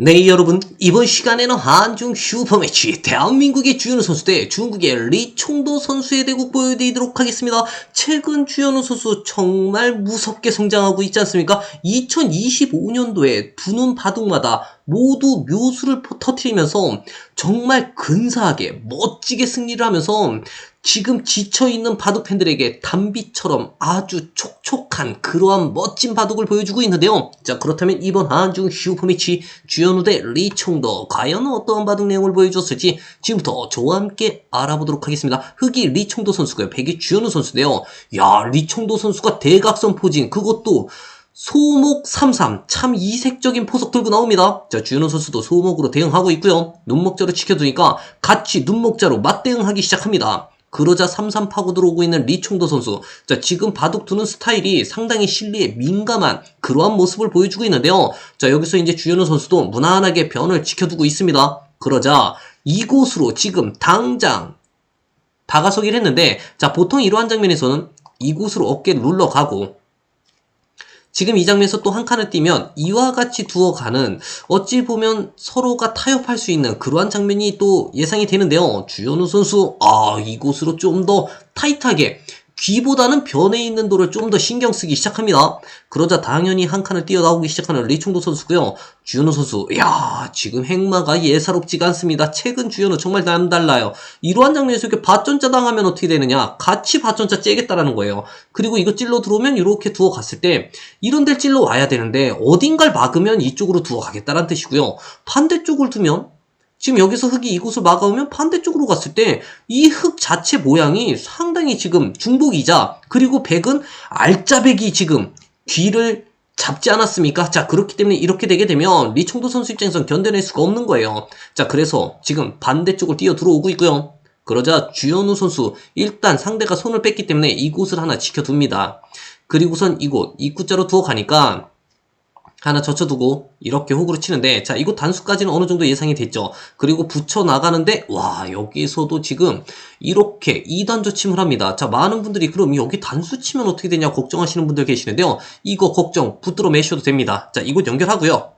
네 여러분 이번 시간에는 한중 슈퍼매치 대한민국의 주현우 선수 대 중국의 리총도 선수의 대국 보여드리도록 하겠습니다. 최근 주현우 선수 정말 무섭게 성장하고 있지 않습니까? 2025년도에 두 눈 바둑마다 모두 묘수를 퍼- 터트리면서 정말 근사하게 멋지게 승리를 하면서 지금 지쳐있는 바둑 팬들에게 단비처럼 아주 촉촉한 그러한 멋진 바둑을 보여주고 있는데요. 자 그렇다면 이번 한중 슈퍼매치 주현우 대 리총도 과연 어떠한 바둑 내용을 보여줬을지 지금부터 저와 함께 알아보도록 하겠습니다. 흑이 리총도 선수고요. 백이 주현우 선수인데요. 야 리총도 선수가 대각선 포진 그것도 소목 33 참 이색적인 포석 들고 나옵니다. 자 주현우 선수도 소목으로 대응하고 있고요. 눈목자로 지켜두니까 같이 눈목자로 맞대응하기 시작합니다. 그러자 33 파고 들어오고 있는 리총도 선수. 자, 지금 바둑 두는 스타일이 상당히 실리에 민감한 그러한 모습을 보여주고 있는데요. 자, 여기서 이제 주현우 선수도 무난하게 변을 지켜두고 있습니다. 그러자 이곳으로 지금 당장 다가서기를 했는데, 자, 보통 이러한 장면에서는 이곳으로 어깨를 눌러가고, 지금 이 장면에서 또 한 칸을 띄면 이와 같이 두어가는 어찌 보면 서로가 타협할 수 있는 그러한 장면이 또 예상이 되는데요. 주현우 선수 아 이곳으로 좀 더 타이트하게 귀보다는 변에 있는 돌을 좀 더 신경 쓰기 시작합니다. 그러자 당연히 한 칸을 뛰어나오기 시작하는 리총도 선수고요. 주현우 선수, 야 지금 행마가 예사롭지가 않습니다. 최근 주현우 정말 남달라요. 이러한 장면에서 이렇게 밭전자 당하면 어떻게 되느냐? 같이 밭전자 째겠다라는 거예요. 그리고 이거 찔러 들어오면 이렇게 두어 갔을 때 이런 데를 찔러 와야 되는데 어딘가를 막으면 이쪽으로 두어 가겠다라는 뜻이고요. 반대쪽을 두면 지금 여기서 흙이 이곳을 막아오면 반대쪽으로 갔을 때 이 흙 자체 모양이 상당히 지금 중복이자 그리고 백은 알짜백이 지금 귀를 잡지 않았습니까? 자 그렇기 때문에 이렇게 되게 되면 리총도 선수 입장에선 견뎌낼 수가 없는 거예요. 자 그래서 지금 반대쪽을 뛰어 들어오고 있고요. 그러자 주현우 선수 일단 상대가 손을 뺐기 때문에 이곳을 하나 지켜둡니다. 그리고선 이곳 입구자로 두어 가니까 하나 젖혀두고 이렇게 호구로 치는데 자 이곳 단수까지는 어느 정도 예상이 됐죠. 그리고 붙여 나가는데 와 여기서도 지금 이렇게 2단 조침을 합니다. 자 많은 분들이 그럼 여기 단수 치면 어떻게 되냐 걱정하시는 분들 계시는데요. 이거 걱정 붙들어 매셔도 됩니다. 자 이곳 연결하고요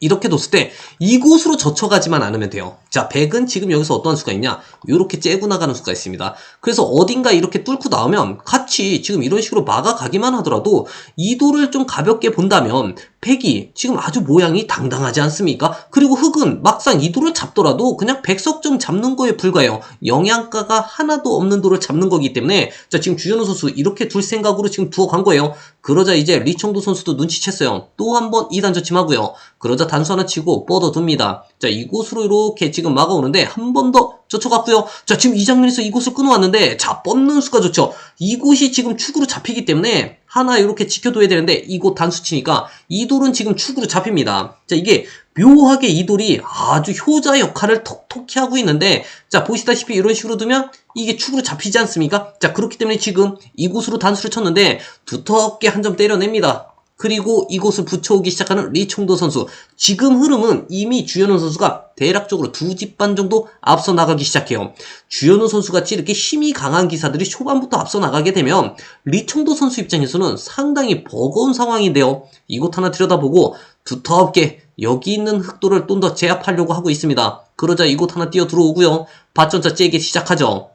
이렇게 뒀을 때 이곳으로 젖혀가지만 않으면 돼요. 자, 백은 지금 여기서 어떠한 수가 있냐? 이렇게 째고 나가는 수가 있습니다. 그래서 어딘가 이렇게 뚫고 나오면 같이 지금 이런 식으로 막아가기만 하더라도 이 돌을 좀 가볍게 본다면 백이 지금 아주 모양이 당당하지 않습니까? 그리고 흑은 막상 이 돌을 잡더라도 그냥 백석점 잡는 거에 불과해요. 영양가가 하나도 없는 돌을 잡는 거기 때문에 자, 지금 주현우 선수 이렇게 둘 생각으로 지금 두어 간 거예요. 그러자 이제 리청도 선수도 눈치챘어요. 또 한 번 2단 저침하고요. 그러자 단수 하나 치고 뻗어둡니다. 자, 이곳으로 이렇게 지금 막아오는데 한 번 더 젖혀갔고요. 자, 지금 이 장면에서 이곳을 끊어왔는데 자, 뻗는 수가 좋죠. 이곳이 지금 축으로 잡히기 때문에 하나 이렇게 지켜둬야 되는데 이 곳 단수 치니까 이 돌은 지금 축으로 잡힙니다. 자, 이게 묘하게 이 돌이 아주 효자 역할을 톡톡히 하고 있는데 자, 보시다시피 이런 식으로 두면 이게 축으로 잡히지 않습니까? 자, 그렇기 때문에 지금 이곳으로 단수를 쳤는데 두텁게 한 점 때려냅니다. 그리고 이곳을 붙여오기 시작하는 리총도 선수. 지금 흐름은 이미 주현우 선수가 대략적으로 두 집 반 정도 앞서 나가기 시작해요. 주현우 선수 같이 이렇게 힘이 강한 기사들이 초반부터 앞서 나가게 되면 리총도 선수 입장에서는 상당히 버거운 상황인데요. 이곳 하나 들여다보고 두텁게 여기 있는 흑도를 좀 더 제압하려고 하고 있습니다. 그러자 이곳 하나 뛰어 들어오고요. 밭전자 째기 시작하죠.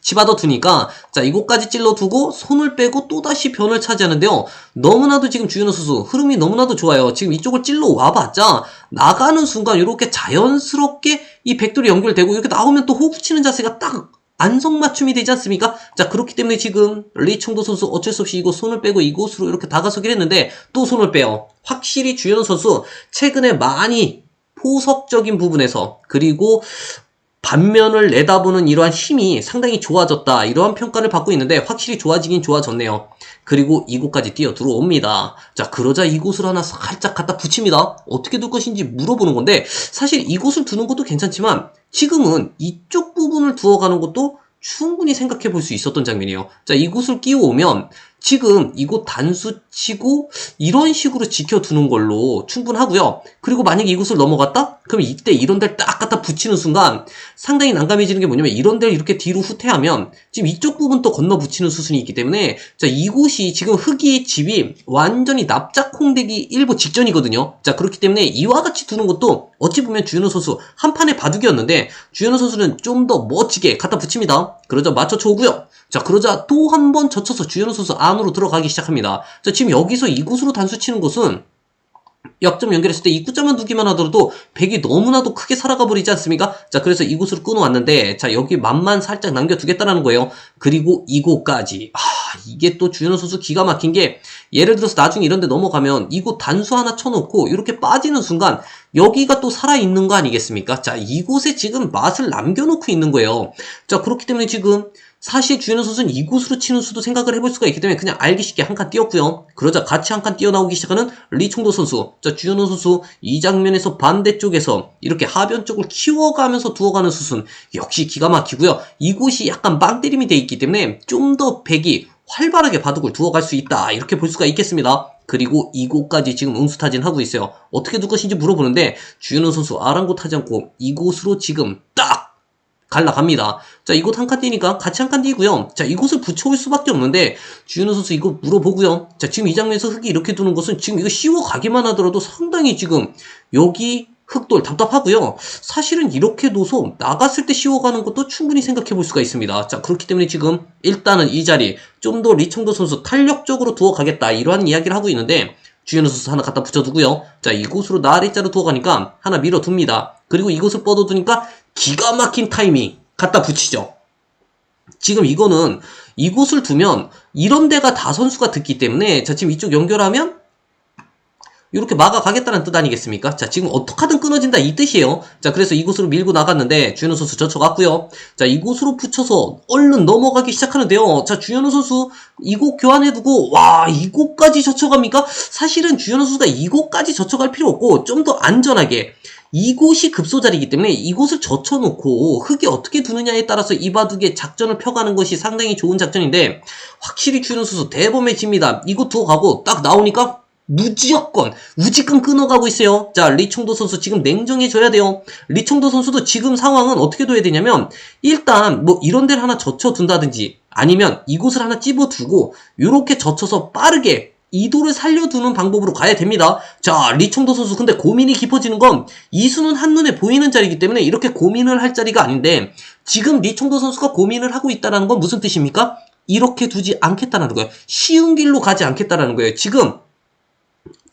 집어넣어 두니까 자 이곳까지 찔러 두고 손을 빼고 또다시 변을 차지하는데요. 너무나도 지금 주현우 선수 흐름이 너무나도 좋아요. 지금 이쪽을 찔러 와봤자 나가는 순간 이렇게 자연스럽게 이 백돌이 연결되고 이렇게 나오면 또 호구 치는 자세가 딱 안성맞춤이 되지 않습니까? 자 그렇기 때문에 지금 리총도 선수 어쩔 수 없이 이곳 손을 빼고 이곳으로 이렇게 다가서긴 했는데 또 손을 빼요. 확실히 주현우 선수 최근에 많이 포석적인 부분에서 그리고 반면을 내다보는 이러한 힘이 상당히 좋아졌다. 이러한 평가를 받고 있는데 확실히 좋아지긴 좋아졌네요. 그리고 이곳까지 뛰어 들어옵니다. 자, 그러자 이곳을 하나 살짝 갖다 붙입니다. 어떻게 둘 것인지 물어보는 건데 사실 이곳을 두는 것도 괜찮지만 지금은 이쪽 부분을 두어가는 것도 충분히 생각해 볼 수 있었던 장면이에요. 자, 이곳을 끼워오면 지금 이곳 단수 치고 이런 식으로 지켜두는 걸로 충분하고요. 그리고 만약에 이곳을 넘어갔다? 그럼 이때 이런 데를 딱 갖다 붙이는 순간 상당히 난감해지는 게 뭐냐면 이런 데를 이렇게 뒤로 후퇴하면 지금 이쪽 부분 또 건너 붙이는 수순이 있기 때문에 자 이곳이 지금 흙이 집이 완전히 납작홍되기 일보 직전이거든요. 자 그렇기 때문에 이와 같이 두는 것도 어찌 보면 주현우 선수 한 판의 바둑이었는데 주현우 선수는 좀 더 멋지게 갖다 붙입니다. 그러자 맞춰 쳐 오고요. 자 그러자 또 한 번 젖혀서 주현우 선수 안으로 들어가기 시작합니다. 자 지금 여기서 이곳으로 단수 치는 것은 역점 연결했을 때 입구점만 두기만 하더라도 백이 너무나도 크게 살아가 버리지 않습니까? 자, 그래서 이곳으로 끊어왔는데, 자, 여기 맛만 살짝 남겨두겠다라는 거예요. 그리고 이곳까지. 아, 이게 또 주현우 선수 기가 막힌 게, 예를 들어서 나중에 이런 데 넘어가면 이곳 단수 하나 쳐놓고 이렇게 빠지는 순간, 여기가 또 살아있는 거 아니겠습니까? 자, 이곳에 지금 맛을 남겨놓고 있는 거예요. 자, 그렇기 때문에 지금, 사실 주현우 선수는 이곳으로 치는 수도 생각을 해볼 수가 있기 때문에 그냥 알기 쉽게 한칸 띄었고요. 그러자 같이 한 칸 뛰어나오기 시작하는 리총도 선수. 자, 주현우 선수 이 장면에서 반대쪽에서 이렇게 하변 쪽을 키워가면서 두어가는 수순 역시 기가 막히고요. 이곳이 약간 빵때림이 돼 있기 때문에 좀 더 백이 활발하게 바둑을 두어갈 수 있다. 이렇게 볼 수가 있겠습니다. 그리고 이곳까지 지금 응수타진하고 있어요. 어떻게 둘 것인지 물어보는데 주현우 선수 아랑곳하지 않고 이곳으로 지금 딱 갈라갑니다. 자, 이곳 한칸 띄니까 같이 한칸 띄고요. 자, 이곳을 붙여올 수밖에 없는데 주현우 선수 이거 물어보고요. 자, 지금 이 장면에서 흙이 이렇게 두는 것은 지금 이거 씌워 가기만 하더라도 상당히 지금 여기 흙돌 답답하고요. 사실은 이렇게 둬서 나갔을 때 씌워가는 것도 충분히 생각해 볼 수가 있습니다. 자, 그렇기 때문에 지금 일단은 이 자리 좀 더 리청도 선수 탄력적으로 두어 가겠다 이러한 이야기를 하고 있는데 주현우 선수 하나 갖다 붙여두고요. 자, 이곳으로 나아리자로 두어 가니까 하나 밀어둡니다. 그리고 이곳을 뻗어두니까 기가 막힌 타이밍 갖다 붙이죠. 지금 이거는 이곳을 두면 이런 데가 다 선수가 듣기 때문에 자 지금 이쪽 연결하면 이렇게 막아가겠다는 뜻 아니겠습니까? 자, 지금 어떻게든 끊어진다 이 뜻이에요. 자, 그래서 이곳으로 밀고 나갔는데 주현우 선수 젖혀갔고요. 자, 이곳으로 붙여서 얼른 넘어가기 시작하는데요. 자, 주현우 선수 이곳 교환해두고 와 이곳까지 젖혀갑니까? 사실은 주현우 선수가 이곳까지 젖혀갈 필요 없고 좀 더 안전하게 이곳이 급소자리이기 때문에 이곳을 젖혀놓고 흙이 어떻게 두느냐에 따라서 이 바둑의 작전을 펴가는 것이 상당히 좋은 작전인데 확실히 주현우 선수 대범해집니다. 이곳 두고 가고 딱 나오니까 무지여건 우지끈 끊어가고 있어요. 자 리총도 선수 지금 냉정해져야 돼요. 리총도 선수도 지금 상황은 어떻게 둬야 되냐면 일단 뭐 이런 데를 하나 젖혀둔다든지 아니면 이곳을 하나 찝어두고 이렇게 젖혀서 빠르게 이도를 살려두는 방법으로 가야 됩니다. 자, 리총도 선수 근데 고민이 깊어지는 건 이수는 한눈에 보이는 자리이기 때문에 이렇게 고민을 할 자리가 아닌데 지금 리총도 선수가 고민을 하고 있다는 건 무슨 뜻입니까? 이렇게 두지 않겠다는 거예요. 쉬운 길로 가지 않겠다는 거예요. 지금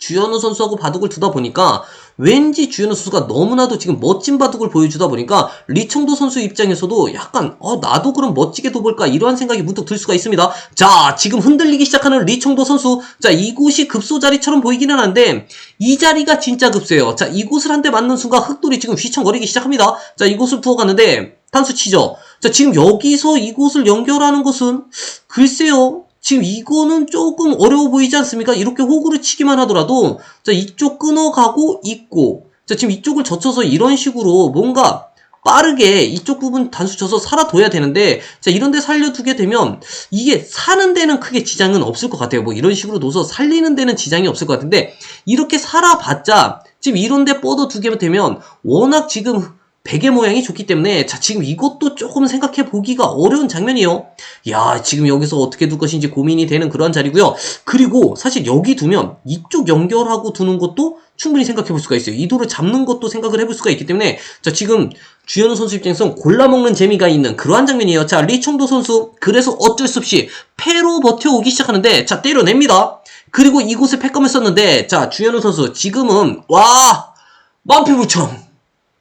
주현우 선수하고 바둑을 두다 보니까 왠지 주현우 선수가 너무나도 지금 멋진 바둑을 보여주다 보니까 리청도 선수 입장에서도 약간 어 나도 그럼 멋지게 둬볼까 이러한 생각이 문득 들 수가 있습니다. 자 지금 흔들리기 시작하는 리청도 선수 자 이곳이 급소 자리처럼 보이기는 한데 이 자리가 진짜 급소예요. 자 이곳을 한 대 맞는 순간 흙돌이 지금 휘청거리기 시작합니다. 자 이곳을 부어가는데 단수 치죠. 자 지금 여기서 이곳을 연결하는 것은 글쎄요. 지금 이거는 조금 어려워 보이지 않습니까? 이렇게 호구를 치기만 하더라도 자 이쪽 끊어가고 있고 자 지금 이쪽을 젖혀서 이런 식으로 뭔가 빠르게 이쪽 부분 단수 쳐서 살아둬야 되는데 자 이런데 살려두게 되면 이게 사는 데는 크게 지장은 없을 것 같아요 뭐 이런 식으로 둬서 살리는 데는 지장이 없을 것 같은데 이렇게 살아봤자 지금 이런데 뻗어 두게 되면 워낙 지금 베개 모양이 좋기 때문에 자 지금 이것도 조금 생각해 보기가 어려운 장면이에요. 야 지금 여기서 어떻게 둘 것인지 고민이 되는 그런 자리고요. 그리고 사실 여기 두면 이쪽 연결하고 두는 것도 충분히 생각해 볼 수가 있어요. 이 돌을 잡는 것도 생각을 해볼 수가 있기 때문에 자 지금 주현우 선수 입장에서 골라먹는 재미가 있는 그러한 장면이에요. 자 리청도 선수 그래서 어쩔 수 없이 패로 버텨오기 시작하는데 자 때려냅니다. 그리고 이곳에 패검을 썼는데 자 주현우 선수 지금은 와 만패부청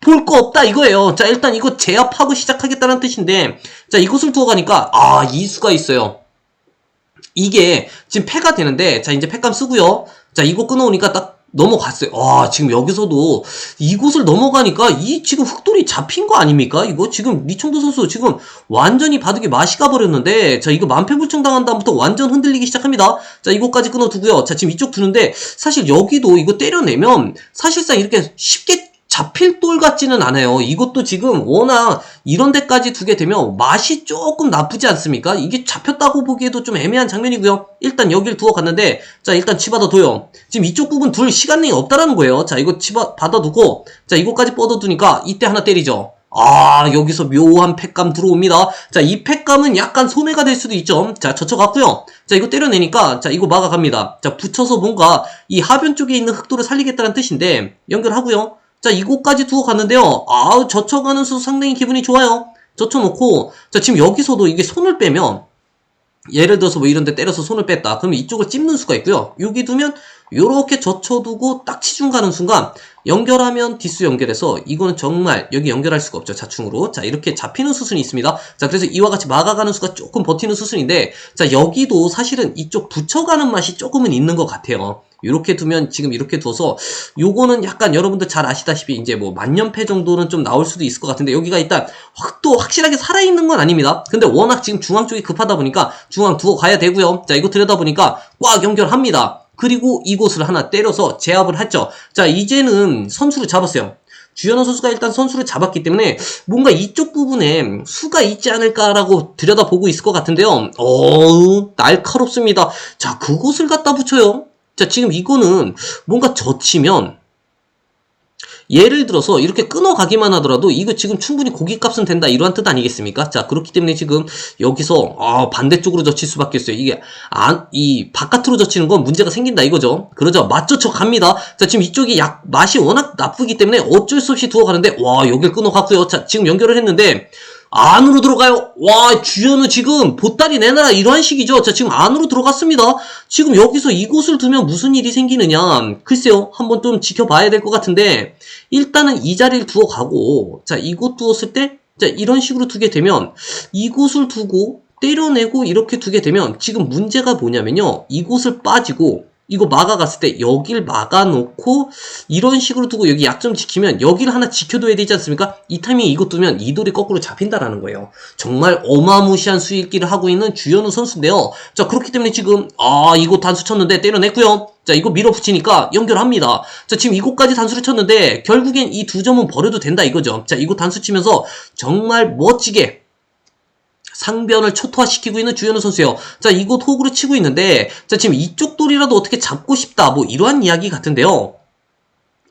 볼 거 없다 이거예요. 자 일단 이거 제압하고 시작하겠다는 뜻인데 자 이곳을 두어 가니까 아 이수가 있어요. 이게 지금 패가 되는데 자 이제 패감 쓰고요. 자 이거 끊어오니까 딱 넘어갔어요. 와 지금 여기서도 이곳을 넘어가니까 이 지금 흑돌이 잡힌 거 아닙니까? 이거 지금 리청도 선수 지금 완전히 바둑이 맛이 가버렸는데 자 이거 만패불청 당한 다음부터 완전 흔들리기 시작합니다. 자 이곳까지 끊어두고요. 자 지금 이쪽 두는데 사실 여기도 이거 때려내면 사실상 이렇게 쉽게 잡힐 돌 같지는 않아요. 이것도 지금 워낙 이런 데까지 두게 되면 맛이 조금 나쁘지 않습니까? 이게 잡혔다고 보기에도 좀 애매한 장면이고요. 일단 여길 두어 갔는데 자 일단 집어넣어둬요. 지금 이쪽 부분 둘 시간이 없다라는 거예요. 자 이거 집어 받아두고 자 이거까지 뻗어두니까 이때 하나 때리죠. 아, 여기서 묘한 팩감 들어옵니다. 자, 이 팩감은 약간 손해가 될 수도 있죠. 자, 젖혀갔고요. 자, 이거 때려내니까, 자, 이거 막아갑니다. 자, 붙여서 뭔가 이 하변 쪽에 있는 흑도를 살리겠다는 뜻인데, 연결하고요. 자, 이곳까지 두고 갔는데요. 아, 젖혀가는 수 상당히 기분이 좋아요. 젖혀놓고, 자, 지금 여기서도 이게 손을 빼면, 예를 들어서 뭐 이런 데 때려서 손을 뺐다. 그러면 이쪽을 찝는 수가 있고요. 여기 두면 요렇게 젖혀두고 딱 치중 가는 순간 연결하면 디스 연결해서 이거는 정말 여기 연결할 수가 없죠. 자충으로. 자 이렇게 잡히는 수순이 있습니다. 자 그래서 이와 같이 막아가는 수가 조금 버티는 수순인데 자 여기도 사실은 이쪽 붙여가는 맛이 조금은 있는 것 같아요. 이렇게 두면 지금 이렇게 둬서 요거는 약간 여러분들 잘 아시다시피 이제 뭐 만년패 정도는 좀 나올 수도 있을 것 같은데 여기가 일단 확 또 확실하게 살아있는 건 아닙니다. 근데 워낙 지금 중앙 쪽이 급하다 보니까 중앙 두어 가야 되고요. 자 이거 들여다 보니까 꽉 연결합니다. 그리고 이곳을 하나 때려서 제압을 했죠. 자 이제는 선수를 잡았어요. 주현호 선수가 일단 선수를 잡았기 때문에 뭔가 이쪽 부분에 수가 있지 않을까라고 들여다보고 있을 것 같은데요. 어우 날카롭습니다. 자 그곳을 갖다 붙여요. 자, 지금 이거는 뭔가 젖히면 예를 들어서 이렇게 끊어가기만 하더라도 이거 지금 충분히 고기값은 된다 이러한 뜻 아니겠습니까? 자 그렇기 때문에 지금 여기서 아, 반대쪽으로 젖힐 수밖에 없어요. 이게 안, 이 바깥으로 젖히는 건 문제가 생긴다 이거죠. 그러죠. 맞젖혀 갑니다. 자 지금 이쪽이 약 맛이 워낙 나쁘기 때문에 어쩔 수 없이 두어 가는데 와 여길 끊어갔고요. 자 지금 연결을 했는데 안으로 들어가요. 와, 주연은 지금 보따리 내놔라 이러한 식이죠. 자, 지금 안으로 들어갔습니다. 지금 여기서 이곳을 두면 무슨 일이 생기느냐. 글쎄요. 한번 좀 지켜봐야 될 것 같은데 일단은 이 자리를 두어 가고 자, 이곳 두었을 때 자, 이런 식으로 두게 되면 이곳을 두고 때려내고 이렇게 두게 되면 지금 문제가 뭐냐면요. 이곳을 빠지고 이거 막아갔을 때 여길 막아놓고 이런 식으로 두고 여기 약점 지키면 여기를 하나 지켜둬야 되지 않습니까? 이 타이밍에 이거 두면 이 돌이 거꾸로 잡힌다라는 거예요. 정말 어마무시한 수익기를 하고 있는 주현우 선수인데요. 자 그렇기 때문에 지금 아 이거 단수 쳤는데 때려냈고요. 자 이거 밀어붙이니까 연결합니다. 자 지금 이곳까지 단수를 쳤는데 결국엔 이 두 점은 버려도 된다 이거죠. 자 이거 단수 치면서 정말 멋지게 상변을 초토화시키고 있는 주현우 선수예요. 자, 이곳 호구로 치고 있는데, 자, 지금 이쪽 돌이라도 어떻게 잡고 싶다. 뭐 이러한 이야기 같은데요.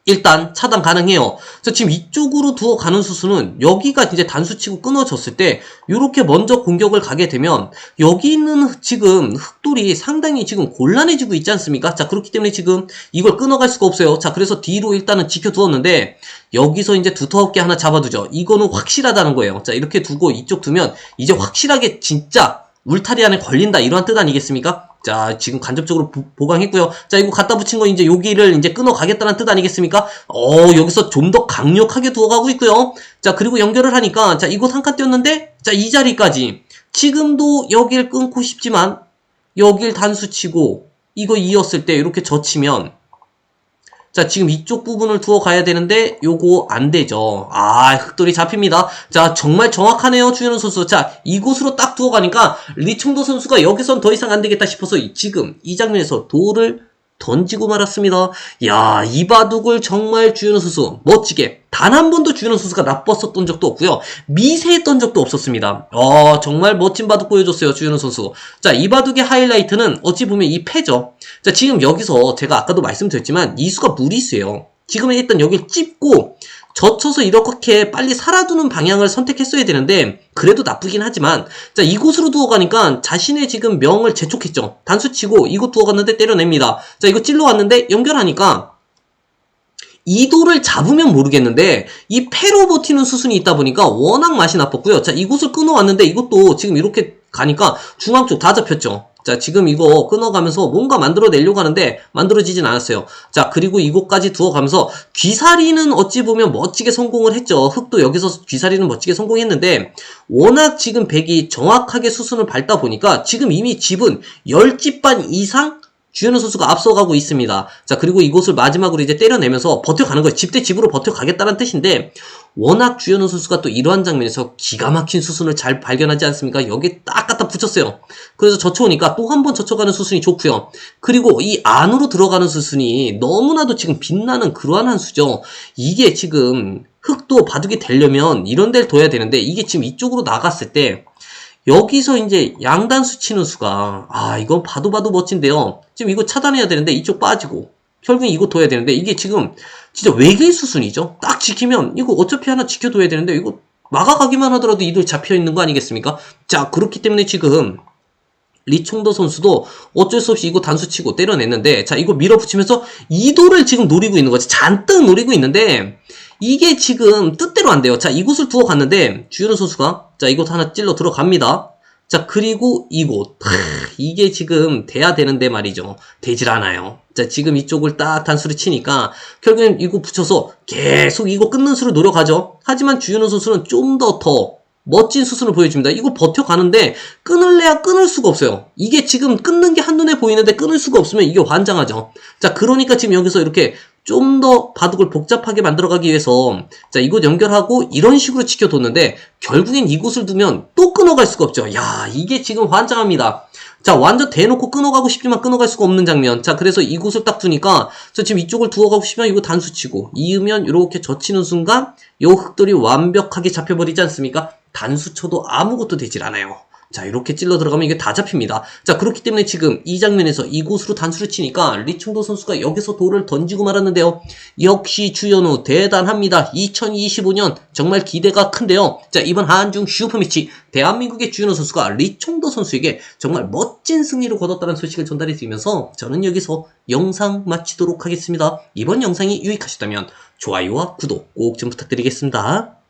일단 차단 가능해요. 자, 지금 이쪽으로 두어 가는 수수는 여기가 이제 단수치고 끊어졌을 때 이렇게 먼저 공격을 가게 되면 여기 있는 지금 흑돌이 상당히 지금 곤란해지고 있지 않습니까? 자, 그렇기 때문에 지금 이걸 끊어갈 수가 없어요. 자, 그래서 뒤로 일단은 지켜두었는데 여기서 이제 두터럽게 하나 잡아두죠. 이거는 확실하다는 거예요. 자, 이렇게 두고 이쪽 두면 이제 확실하게 진짜 울타리 안에 걸린다 이러한 뜻 아니겠습니까? 자, 지금 간접적으로 보, 강했고요 자, 이거 갖다 붙인 거 이제 여기를 이제 끊어 가겠다는 뜻 아니겠습니까? 어, 여기서 좀 더 강력하게 두어가고 있고요. 자, 그리고 연결을 하니까 자, 이거 한칸 띄었는데 자, 이 자리까지 지금도 여길 끊고 싶지만 여길 단수 치고 이거 이었을 때 이렇게 젖히면 자, 지금 이쪽 부분을 두어 가야 되는데 요거 안 되죠. 아, 흑돌이 잡힙니다. 자, 정말 정확하네요, 주현우 선수. 자, 이곳으로 딱 두어 가니까 리총도 선수가 여기선 더 이상 안 되겠다 싶어서 지금 이 장면에서 돌을 던지고 말았습니다. 야, 이 바둑을 정말 주현우 선수 멋지게 단 한 번도 주현우 선수가 나빴었던 적도 없고요. 미세했던 적도 없었습니다. 어, 정말 멋진 바둑 보여줬어요, 주현우 선수. 자, 이 바둑의 하이라이트는 어찌 보면 이 패죠. 자, 지금 여기서 제가 아까도 말씀드렸지만 이수가 무리수예요. 지금은 일단 여기를 찝고 젖혀서 이렇게 빨리 살아두는 방향을 선택했어야 되는데 그래도 나쁘긴 하지만 자 이곳으로 두어가니까 자신의 지금 명을 재촉했죠. 단수치고 이곳 두어갔는데 때려냅니다. 자 이거 찔러왔는데 연결하니까 이도를 잡으면 모르겠는데 이 패로 버티는 수순이 있다 보니까 워낙 맛이 나빴고요. 자 이곳을 끊어왔는데 이것도 지금 이렇게 가니까 중앙 쪽 다 잡혔죠 자, 지금 이거 끊어가면서 뭔가 만들어내려고 하는데 만들어지진 않았어요. 자, 그리고 이곳까지 두어가면서 귀사리는 어찌 보면 멋지게 성공을 했죠. 흙도 여기서 귀사리는 멋지게 성공했는데 워낙 지금 백이 정확하게 수순을 밟다 보니까 지금 이미 집은 10집 반 이상 주현우 선수가 앞서가고 있습니다. 자, 그리고 이곳을 마지막으로 이제 때려내면서 버텨가는 거예요. 집 대 집으로 버텨가겠다는 뜻인데, 워낙 주현우 선수가 또 이러한 장면에서 기가 막힌 수순을 잘 발견하지 않습니까? 여기에 딱 갖다 붙였어요. 그래서 젖혀오니까 또 한 번 젖혀가는 수순이 좋고요. 그리고 이 안으로 들어가는 수순이 너무나도 지금 빛나는 그러한 한 수죠. 이게 지금 흙도 바둑이 되려면 이런 데를 둬야 되는데 이게 지금 이쪽으로 나갔을 때 여기서 이제 양단수 치는 수가 아 이건 봐도 봐도 멋진데요. 지금 이거 차단해야 되는데 이쪽 빠지고 결국엔 이거 둬야 되는데 이게 지금 진짜 외길 수순이죠. 딱 지키면 이거 어차피 하나 지켜둬야 되는데 이거 막아가기만 하더라도 이돌 잡혀 있는 거 아니겠습니까? 자 그렇기 때문에 지금 리총도 선수도 어쩔 수 없이 이거 단수 치고 때려냈는데 자 이거 밀어붙이면서 이도를 지금 노리고 있는 거지. 잔뜩 노리고 있는데 이게 지금 뜻대로 안 돼요. 자 이곳을 두어 갔는데 주현우 선수가 자 이곳 하나 찔러 들어갑니다. 자 그리고 이곳. 하, 이게 지금 돼야 되는데 말이죠. 되질 않아요 자 지금 이쪽을 딱 단수를 치니까 결국엔 이거 붙여서 계속 이거 끊는 수를 노려가죠 하지만 주현우 선수는 좀더더 멋진 수순을 보여줍니다. 이거 버텨가는데 끊을래야 끊을 수가 없어요. 이게 지금 끊는 게 한눈에 보이는데 끊을 수가 없으면 이게 환장하죠. 자, 그러니까 지금 여기서 이렇게 좀 더 바둑을 복잡하게 만들어가기 위해서 자 이곳 연결하고 이런 식으로 지켜뒀는데 결국엔 이곳을 두면 또 끊어갈 수가 없죠. 야 이게 지금 환장합니다. 자 완전 대놓고 끊어가고 싶지만 끊어갈 수가 없는 장면. 자 그래서 이곳을 딱 두니까 저 지금 이쪽을 두어가고 싶으면 이거 단수치고 이으면 이렇게 젖히는 순간 요 흙들이 완벽하게 잡혀버리지 않습니까? 단수 쳐도 아무것도 되질 않아요. 자, 이렇게 찔러 들어가면 이게 다 잡힙니다. 자, 그렇기 때문에 지금 이 장면에서 이곳으로 단수를 치니까 리충도 선수가 여기서 돌을 던지고 말았는데요. 역시 주현우 대단합니다. 2025년 정말 기대가 큰데요. 자, 이번 한중 슈퍼매치 대한민국의 주현우 선수가 리총도 선수에게 정말 멋진 승리를 거뒀다는 소식을 전달해 드리면서 저는 여기서 영상 마치도록 하겠습니다. 이번 영상이 유익하셨다면 좋아요와 구독 꼭 좀 부탁드리겠습니다.